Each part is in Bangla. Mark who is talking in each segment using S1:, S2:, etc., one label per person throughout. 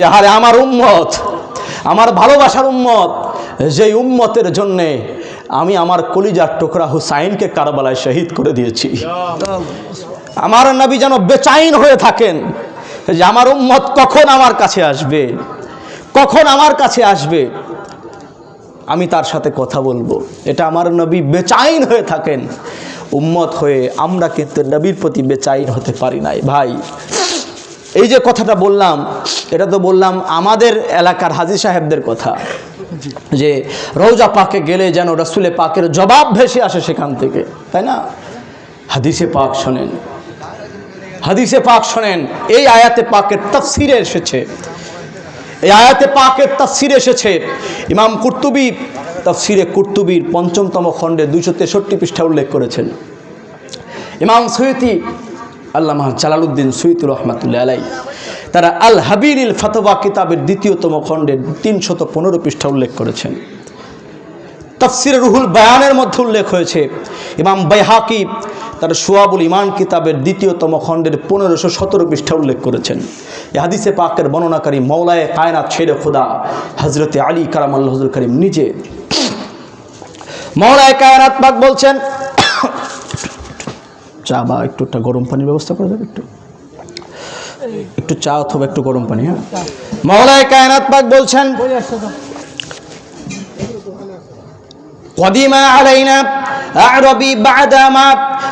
S1: আরে আমার উম্মত, আমার ভালোবাসার উম্মত, যেই উম্মতের জন্যে আমি আমার কলিজার টুকরা হুসাইনকে কারবালায় শহীদ করে দিয়েছি। আমার নবী যেন বেচাইন হয়ে থাকেন, যে আমার উম্মত কখন আমার কাছে আসবে, কখন আমার কাছে আসবে, আমি তার সাথে কথা বলব। এটা আমার নবী বেচাইন হয়ে থাকেন। উম্মত হয়ে আমরা কিন্তু নবীর প্রতি বেচাইন হতে পারি নাই। ভাই এই যে কথাটা বললাম, এটা তো বললাম আমাদের এলাকার হাজি সাহেবদের কথা, যে রৌজা পাকে গেলে যেন রসুলে পাকের জবাব ভেসে আসে সেখান থেকে, তাই না? হাদিসে পাক শোনেন, হাদিসে পাক শোনেন, এই আয়াতে পাকের তফসিরে এসেছে, এই আয়াতে পাকের তফসিরে এসেছে, ইমাম কুর্তুবি তফসিরে কুর্তুবির পঞ্চমতম খণ্ডে দুইশো তেষট্টি পৃষ্ঠা উল্লেখ করেছেন, ইমাম সৈয়দি আল্লামা জালালউদ্দিন সৈয়দ রহমাতুল্লাহ আলাই তারা আল হাবিরিল ফাতোয়া কিতাবের দ্বিতীয়তম খণ্ডে তিনশত পনেরো পৃষ্ঠা উল্লেখ করেছেন। তফসির রুহুল বায়ানের মধ্যে উল্লেখ হয়েছে, ইমাম বাইহাকি তার সোয়াবুল ইমান কিতাবের দ্বিতীয়তম খণ্ডের পনেরোশো সতেরো পৃষ্ঠা উল্লেখ করেছেন। হাদিসে পাকের বর্ণনাকারী মৌলায় কায়নাত ছেড়ে খোদা হজরতে আলী কারাম আল্লাহ হজর করিম নিজে। মৌলায় কায়নাত পাক বলছেন চা বা একটু একটা গরম পানির ব্যবস্থা করে দেবে একটু। একটু চা অথবা একটু গরম পানি হ্যাঁ? মহলায় কায়নাত পাক বলছেন, কদিমা আলাইনা আরবি বাদামা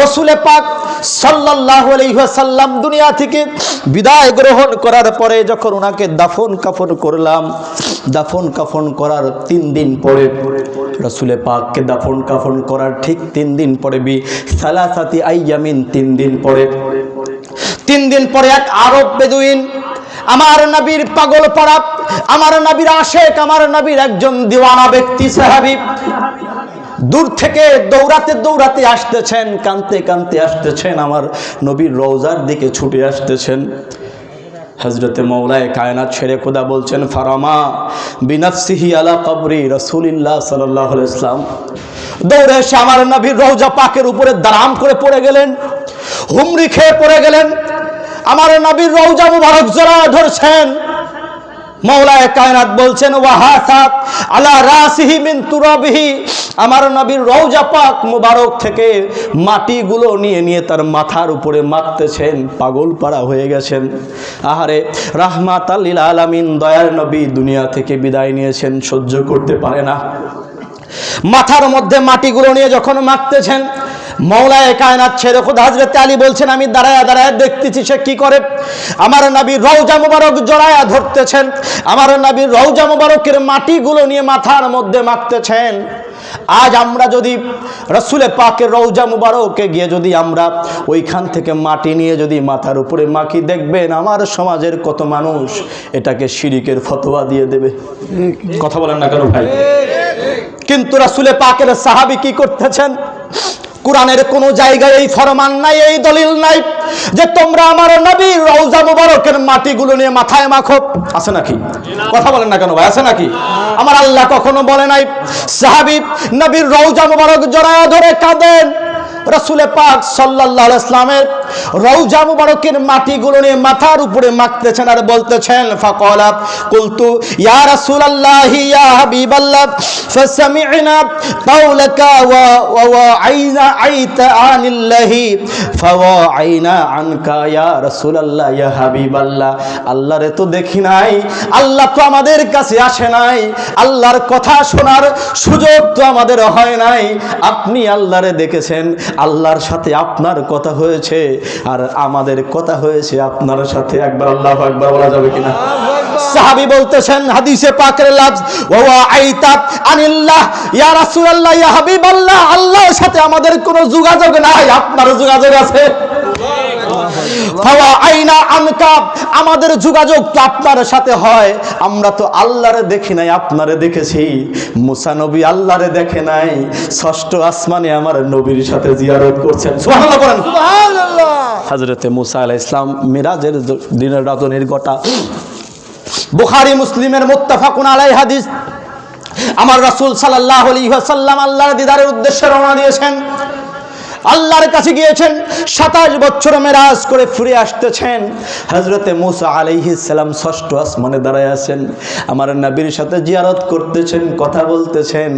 S1: রসুলে পাক সাল্লাহ আলহাসাল্লাম দুনিয়া থেকে বিদায় গ্রহণ করার পরে যখন ওনাকে দাফন কাফন করলাম, দাফন কাফন করার তিন দিন পরে রসুলে পাককে দাফন কাফন করার ঠিক তিন দিন পরে বি সালাসাতি আইয়ামিন তিন দিন পরে। তিন দিন পরে এক আরব বেদুইন, আমার নবীর পাগল পাড়া, আমার নবীর আশেক, আমার নবীর একজন দিওয়ানা ব্যক্তি, সাহাবি দূর থেকে দৌড়াতে দৌড়াতে আসতেছেন, কানতে কানতে আসতেছেন, আমার নবীর রওজার দিকে ছুটে আসতেছেন। হজরতে মৌলায় কায়নাত ছেড়ে খোদা বলছেন, ফারামা বিনাফসিহি আলা কবরি রসুলিল্লাহ সাল্লাহ ইসলাম দৌড়ে এসে আমার নবীর রৌজা পাকের উপরে দারাম করে পড়ে গেলেন হুমরি খেয়ে পড়ে গেলেন। আমার নবীর রৌজা মুবারক জোড়া ধরছেন। মৌলায় কায়নাত বলছেন, ওয়াহাসাত আলা রাসিহি মিন তুরাবিহি। আমার নবীর রওজা পাক মুবারক থেকে মাটিগুলো নিয়ে নিয়ে তার মাথার উপরে মাখতেছেন পাগল পাড়া হয়ে গেছেন। আহারে রাহমাত আল্লিল আলামিন, দয়ার নবী দুনিয়া থেকে বিদায় নিয়েছেন, সহ্য করতে পারে না। মাথার মধ্যে মাটিগুলো নিয়ে যখন মাখতেছেন মৌলায় কায়নাত ছেড়ে খোদ হাজরত আলী বলছেন, আমি দাঁড়ায় দাঁড়ায় দেখতেছি সে কি করে। আমার নবীর রৌজা মুবারক জড়ায়া ধরতেছেন। আমার নবীর রৌজা মুবারকের মাটিগুলো নিয়ে মাথার মধ্যে মাখতেছেন। আজ আমরা যদি রসুলে পাকের রৌজা মুবারকে গিয়ে যদি আমরা ওইখান থেকে মাটি নিয়ে যদি মাথার উপরে মাখি, দেখবেন আমার সমাজের কত মানুষ এটাকে শিরিকের ফতোয়া দিয়ে দেবে। কথা বলেন না কেন ভাই? কিন্তু রাসুলে পাকের সাহাবি কি করতেছেন? কোরআনের কোন জায়গায় এই ফরমান নাই, এই দলিল নাই যে তোমরা আমার নবী রওজা মুবারকের মাটিগুলো নিয়ে মাথায় মাখো। আছে নাকি? কথা বলেন না কেন ভাই, আছে নাকি? আমার আল্লাহ কখনো বলে নাই, সাহাবি নবীর রওজা মুবারক জড়ায় ধরে কাঁদেন। রসুলে পাক সাল্লাহ ইসলামের রৌজা মুবারকের মাটিগুলো নিয়ে মাথার উপরে মাখতেছেন আর বলতেছেন, ফাকলা কুলতু, ইয়া রাসূলুল্লাহ, ইয়া হাবিবাল্লাহ, ফাসামি'না কাওলাকা ওয়া ওয়া আইনা আইতা আনিল্লাহি ফাওয়াইনা আনকা, ইয়া রাসূলুল্লাহ, ইয়া হাবিবাল্লাহ। আল্লাহরে তো দেখি নাই, আল্লাহ তো আমাদের কাছে আসে নাই, আল্লাহর কথা শোনার সুযোগ তো আমাদের হয় নাই। আপনি আল্লাহরে দেখেছেন আল্লাহর সাথে আপনার কথা হয়েছে আর আমাদের কথা হয়েছে আপনার সাথে। একবার আল্লাহ একবার বলা যাবে কিনা? সাহাবি বলতেছেন হাদিসে পাকের লাফজ ওয়া আইতাব আনিল্লাহ ইয়া রাসূলুল্লাহ ইয়া হাবিবাল্লাহ আল্লাহর সাথে আমাদের কোনো যোগাযোগ নাই। আপনার যোগাযোগ আছে। আইনা আমাদের যোগাযোগ তো আপনার সাথে হয়। আমরা তো আল্লাহরে দেখি নাই আপনারে দেখেছি। মুসা নবী আল্লাহরে দেখে নাই। ষষ্ঠ আসমানে আমার নবীর সাথে জিয়ারত করছেন। হজরতে মুসা আলাহ ইসলাম মিরাজের দিনের রজনীর গোটা। বুখারি মুসলিমের মুত্তাফাকুন আলাই হাদিস। আমার রাসূল সাল্লাহ আলাইহি ওয়াসাল্লাম আল্লাহর দিদারের উদ্দেশ্যে রওনা দিয়েছেন। আল্লাহর কাছে গিয়েছেন, সাতাশ বছর মেরাজ করে ফিরে আসতেছেন। হজরতে মুসা আলাইহিস সালাম ষষ্ঠ আসমানে দাঁড়ায় আছেন, আমার নবীর সাথে জিয়ারত করতেছেন, কথা বলতেছেন।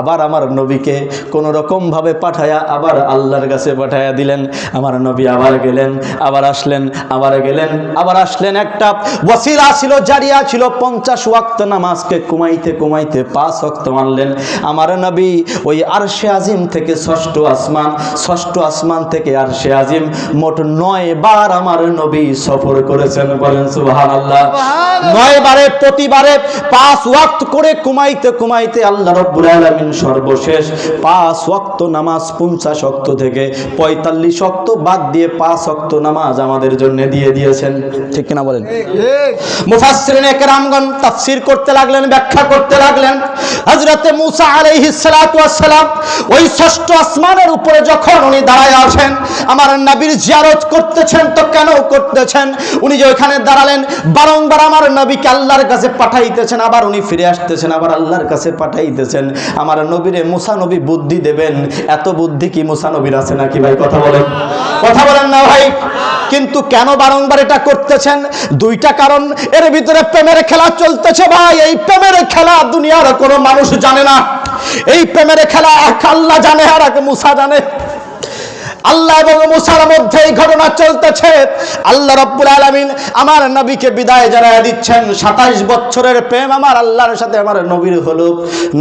S1: আবার আমার নবীকে কোনো রকমভাবে পাঠায়া আবার আল্লাহর কাছে পাঠায়া দিলেন। আমার নবী আবার গেলেন, আবার আসলেন, আবার গেলেন, আবার আসলেন। একটা ওয়াসিলা ছিল, জারিয়া ছিল, পঞ্চাশ ওয়াক্ত নামাজকে কুমাইতে কুমাইতে পাঁচ ওয়াক্ত মানলেন। আমার নবী ওই আরশে আজিম থেকে ষষ্ঠ আসমান ষষ্ঠ আসমান থেকে আরশে আজিম মোট নয় বার আমার নবী সফর করেছেন বলেন সুবহান আল্লাহ নয় বারে প্রতিবারে পাঁচ ওয়াক্ত করে কুমাইতে কুমাইতে আল্লাহ রব্বুল আলামিন সর্বশেষ পাঁচ ওয়াক্ত নামাজ পঞ্চাশ ওয়াক্ত থেকে পঁয়তাল্লিশ ওয়াক্ত বাদ দিয়ে পাঁচ ওয়াক্ত নামাজ আমাদের জন্য দিয়ে দিয়েছেন। ঠিক কিনা বলেন? মুফাসসিরিন একরামগণ তাফসীর করতে লাগলেন ব্যাখ্যা করতে লাগলেন। হযরতে মুসা আলাইহিস সালাতু সালাম ওই ষষ্ঠ আসমানের উপরে যখন উনি দাঁড়ায় আছেন, আমার নবীর জিয়ারত করতেছেন তো কেন করতেছেন? উনি যে ওখানে দাঁড়ালেন, বারংবার আমার নবীকে আল্লাহর কাছে পাঠাইতেছেন, আবার উনি ফিরে আসতেছেন, আবার আল্লাহর কাছে পাঠাইতেছেন। আমার নবীরে মুসা নবী বুদ্ধি দেবেন, এত বুদ্ধি কি মুসা নবীর আছে নাকি ভাই, কথা বলেন। কথা বলেন না ভাই। কিন্তু কেন বারংবার এটা করতেছেন? দুইটা কারণ, এর ভিতরে প্রেমের খেলা চলতেছে ভাই। এই প্রেমের খেলা দুনিয়ার কোনো মানুষ জানে না। এই প্রেমের খেলা এক আল্লাহ জানে আর এক মুসা জানে। আল্লাহ এবং মুসার মধ্যে এই ঘটনা চলতেছে। আল্লাহ রব্বুল আলামিন আমার নবীকে বিদায় জানায় দিচ্ছেন। সাতাইশ বছরের প্রেম আমার আল্লাহর সাথে আমার নবীর হলো।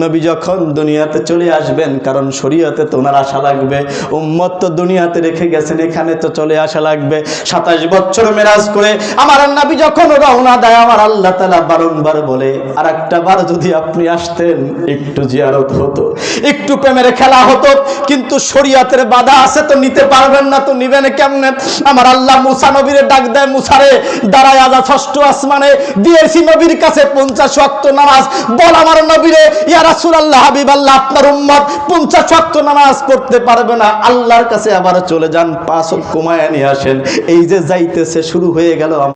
S1: নবী যখন দুনিয়াতে চলে আসবেন, কারণ শরীয়তে তো ওনার আশা লাগবে। উম্মত তো দুনিয়াতে রেখে গেছেন, এখানে তো চলে আসা লাগবে। সাতাইশ বছর মেরাজ করে আমার নবী যখন রওনা দেয়, আমার আল্লাহ তালা বারংবার বলে আর একটা বার যদি আপনি আসতেন, একটু জিয়ারত হতো, একটু প্রেমের খেলা হতো, কিন্তু শরীয়তের বাধা আছে তো নিতে পারবেন না তো নিবেন কেমনে? আমার আল্লাহ মুসা নবীরে ডাক দেয়, মুসারে, দাঁড়ায় আজা ষষ্ঠ আসমানে, দিয়েছি নবীর কাছে পঞ্চাশ ওয়াক্ত নামাজ। বল আমার নবীরে ইয়ারা সুরাল্লাহ হাবিব আল্লাহ আপনার উম্মত পঞ্চাশ অক্ত নামাজ পড়তে পারবে না। আল্লাহর কাছে আবার চলে যান, পাঁচ কমায় নিয়ে আসেন। এই যে যাইতেছে, শুরু হয়ে গেল